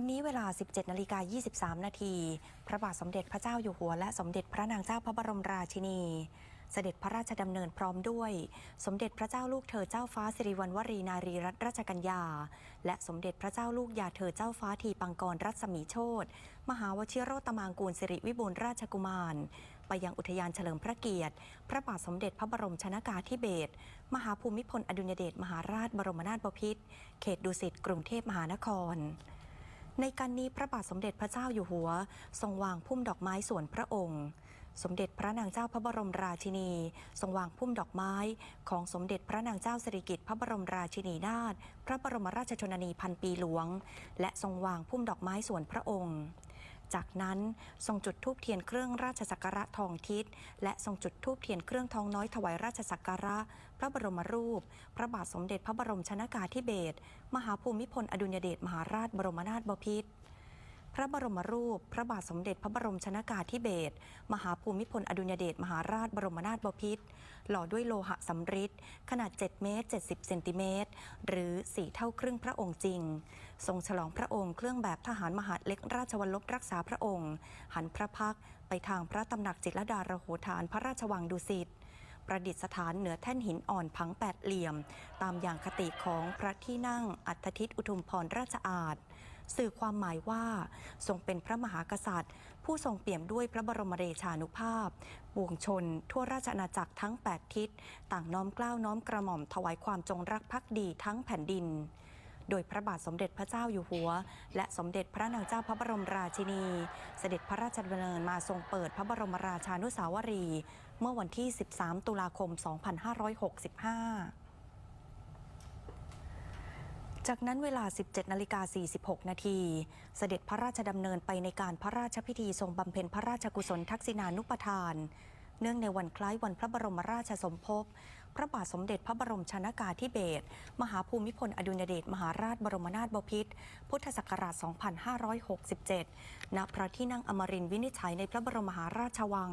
วันนี้เวลา 17นาฬิกา23 นาที พระบาทสมเด็จพระเจ้าอยู่หัว และสมเด็จพระนางเจ้าพระบรมราชินี เสด็จพระราชดำเนินพร้อมด้วย สมเด็จพระเจ้าลูกเธอเจ้าฟ้าสิริวัณวรีนารีรัตนราชกัญญา และสมเด็จพระเจ้าลูกยาเธอเจ้าฟ้าทีปังกรรัศมีโชตมหาวชิโรตมางกูลสิริวิบูลราชกุมาร ไปยังอุทยานเฉลิมพระเกียรติ พระบาทสมเด็จพระบรมชนากาธิเบศรมหาภูมิพลอดุลยเดชมหาราชบรมนาถบพิตรเขตดุสิตกรุงเทพมหานคร ในการนี้พระบาทสมเด็จพระเจ้าอยู่หัว ทรงวางพุ่มดอกไม้ส่วนพระองค์ สมเด็จพระนางเจ้าพระบรมราชินี ทรงวางพุ่มดอกไม้ของสมเด็จพระนางเจ้าสิริกิติ์พระบรมราชินีนาถพระบรมราชชนนีพันปีหลวง และทรงวางพุ่มดอกไม้ส่วนพระองค์ จากนั้นทรงจุดธูปเทียนเครื่องราชสักการะทองทิศ และทรงจุดธูปเทียนเครื่องทองน้อยถวายราชสักการะ พระบรมรูป พระบาทสมเด็จพระบรมชนากาธิเบศรมหาภูมิพลอดุญเดชมหาราชบรมนาถบพิตร พระบรมรูป พระบาทสมเด็จพระบรมชนากาธิเบศรมหาภูมิพลอดุลยเดชมหาราชบรมนาถบพิตรหล่อด้วยโลหะสำริดขนาด 7 เมตร 70 เซนติเมตร หรือ 4 เท่าครึ่งพระองค์จริง ทรงฉลองพระองค์เครื่องแบบทหารมหาดเล็กราชวัลลบรักษาพระองค์ หันพระพักไปทางพระตำหนักจิตรดารโหฐานพระราชวังดุสิตประดิษฐานเหนือแท่นหินอ่อนผังแปดเหลี่ยม ตามอย่างคติของพระที่นั่งอัฐทิตอุทุมพรราชอาณ สื่อความหมายว่า ทรงเป็นพระมหากษัตริย์ ผู้ทรงเปี่ยมด้วยพระบรมเดชานุภาพปวงชน ทั่วราชอาณาจักรทั้ง 8 ทิศ ต่างน้อมเกล้าวน้อมกระหม่อมถวายความจงรักภักดีทั้งแผ่นดิน โดยพระบาทสมเด็จพระเจ้าอยู่หัว และสมเด็จพระนางเจ้าพระบรมราชินี เสด็จพระราชดำเนินมาทรงเปิดพระบรมราชานุสาวรีย์เมื่อวันที่ 13 ตุลาคม 2565 จากนั้นเวลา 17นาฬิกา46 นาทีเสด็จพระราชดำเนินไปในการพระราชพิธีทรงบำเพ็ญพระราชกุศลทักษิณานุปทาน เนื่องในวันคล้ายวันพระบรมราชสมภพ พระบาทสมเด็จพระบรมชนากาธิเบศรมหาภูมิพลอดุลยเดชมหาราชบรมนาถบพิตรพุทธศักราช 2567 ณ พระที่นั่งอมรินทร์วินิจฉัยในพระบรมมหาราชวัง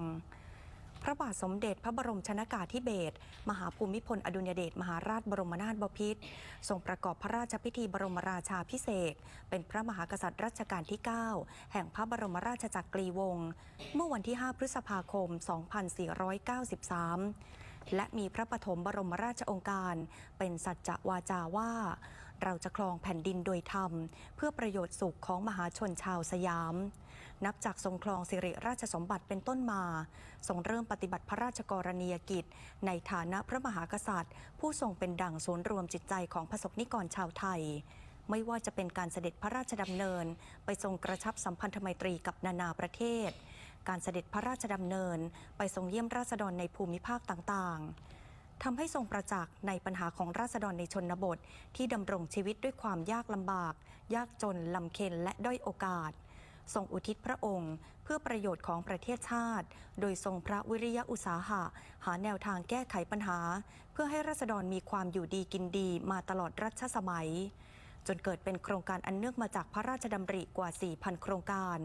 พระบาทสมเด็จพระบรมชนากาธิเบศรมหาภูมิพลอดุลยเดชมหาราชบรมนาถบพิตรทรงประกอบพระราชพิธีบรมราชาพิเศษ เป็นพระมหากษัตริย์รัชกาลที่ 9 แห่งพระบรมราชจักรีวงศ์เมื่อวันที่ 5 พฤษภาคม 2493และมีพระปฐมบรมราชองค์การ เป็นสัจจวาจาว่า เราจะครองแผ่นดินโดยธรรม เพื่อประโยชน์สุขของมหาชนชาวสยาม นับจากทรงครองสิริราชสมบัติเป็นต้นมาทรงเริ่มปฏิบัติพระราชกรณียกิจ ในฐานะพระมหากษัตริย์ ผู้ทรงเป็นดั่งศูนย์รวมจิตใจของประสบนิกรชาวไทย ไม่ว่าจะเป็นการเสด็จพระราชดำเนิน ไปทรงกระชับสัมพันธไมตรีกับนานาประเทศ การเสด็จพระราชดำเนิน ไปทรงเยี่ยมราษฎรในภูมิภาคต่างๆทำให้ทรงประจักษ์ในปัญหาของราษฎรในชนบท ที่ดำรงชีวิตด้วยความยากลำบาก ยากจนลำเค็ญและด้อยโอกาส ทรงอุทิศพระองค์ เพื่อประโยชน์ของประเทศชาติ โดยทรงพระวิริยะอุตสาหะ หาแนวทางแก้ไขปัญหา เพื่อให้ราษฎรมีความอยู่ดีกินดีมาตลอดรัชสมัยจนเกิดเป็นโครงการอันเนื่องมาจากพระราชดำริกว่า 4,000 โครงการ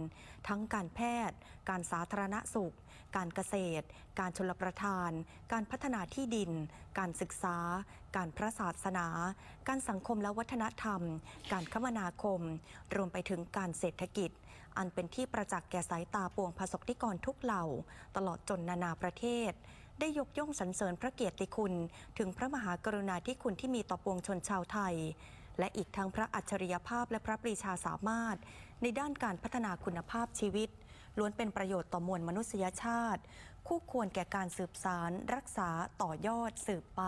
ทั้งการแพทย์ การสาธารณสุข การเกษตร การชลประทาน การพัฒนาที่ดิน การศึกษา การพระศาสนา การสังคมและวัฒนธรรม การคมนาคม รวมไปถึงการเศรษฐกิจ อันเป็นที่ประจักษ์แก่สายตาปวงประสบนิกรทุกเหล่า ตลอดจนนานาประเทศ ได้ยกย่องสรรเสริญพระเกียรติคุณ ถึงพระมหากรุณาธิคุณที่มีต่อปวงชนชาวไทย และอีกทั้งพระอัจฉริยภาพและพระปรีชาสามารถ ในด้านการพัฒนาคุณภาพชีวิตล้วนเป็นประโยชน์ต่อมวลมนุษยชาติ คู่ควรแก่การสืบสาร รักษาต่อยอดสืบไป